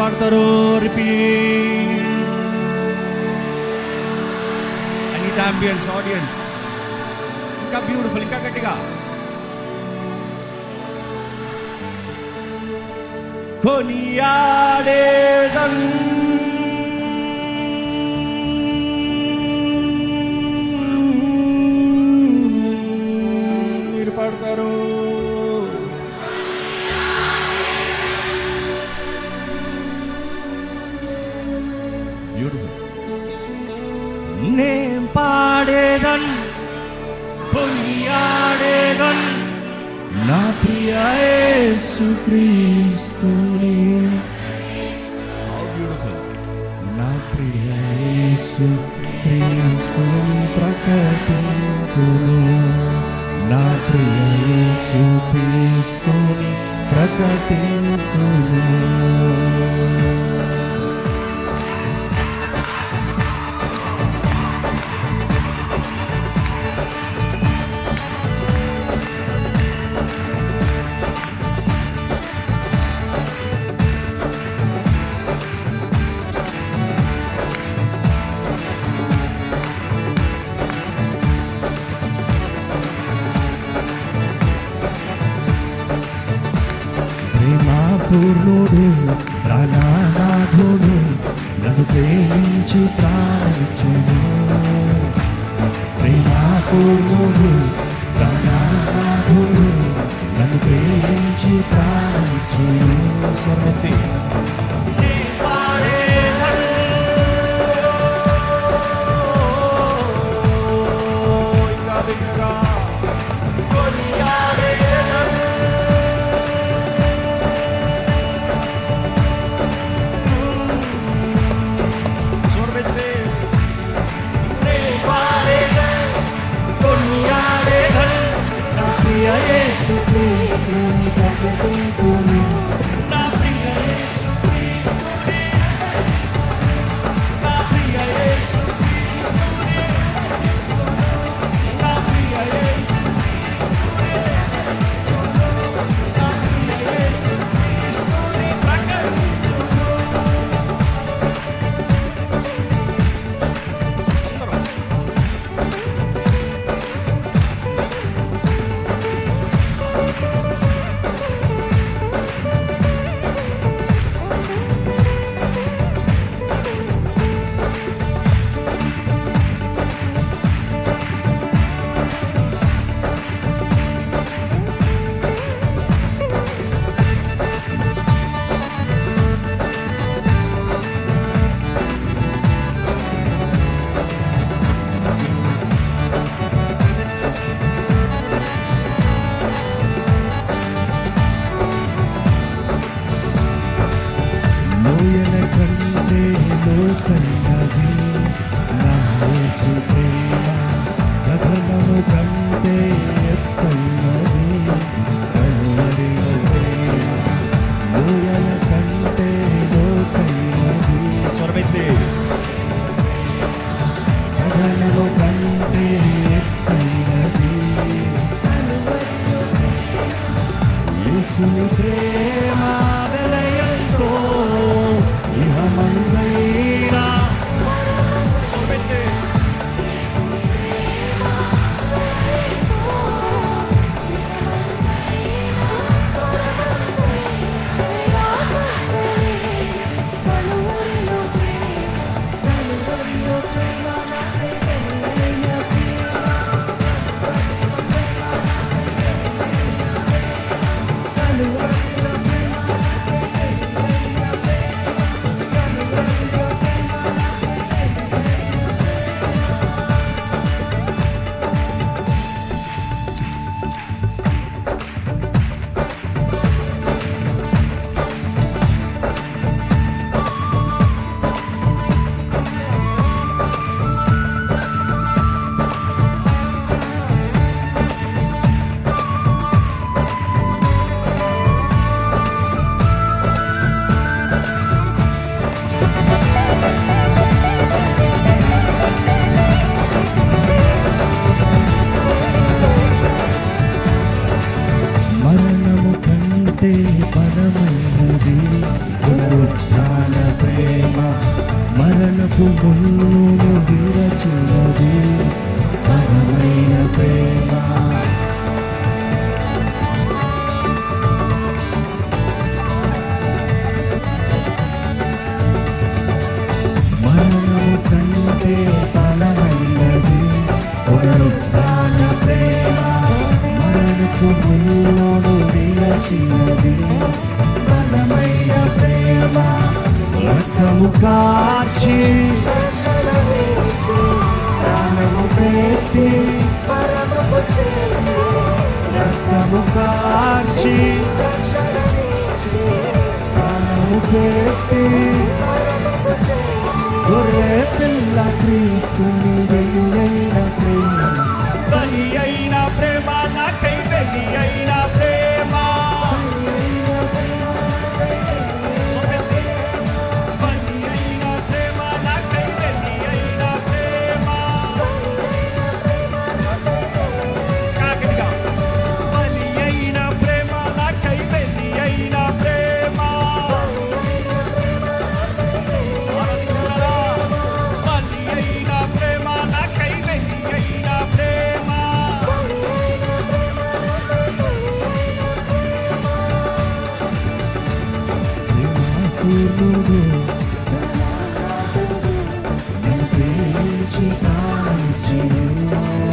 పాడతారో repeat అని ambience audience ఇంకా beautiful ఇంకా గట్టిగా. కొనియాడేదన్ నా ప్రియ క్రీస్తుని. బ్యూటిఫుల్ నా ప్రియ యేసు క్రీస్తుని ప్రకటింతును. నా ప్రియ క్రీస్తుని ప్రకటింతును. పూర్ణుడు ప్రాణనాథుడు నన్ను ప్రేమించి ప్రాణించును ప్రేమా పూర్ణుడు ప్రాణనాథుడు నన్ను ప్రేమించి ప్రాణించును స్వర్ణతి లోయల కంటే లోతైనది. నా యేసు ప్రేమ గగనము కంటే ఎత్తైనది. కలువరిలో ప్రేమ లోయల కంటే లోతైనది. స్వరమెత్తి. గగనము కంటే ఎత్తైనది. యేసుని ప్రేమ కలలపు ముల్లును విరచినది బలమైన ప్రేమ. మరణము కంటే బలమైనది పునరుద్ధాన ప్రేమ. మరణపు ముల్లును విరచినది బలమైన ప్రేమ. రక్తము కాచి ప్రాణము పెట్టి రక్తము కాచి ప్రాణము పెట్టి గొర్రె పిల్ల క్రీస్తుని belong to you.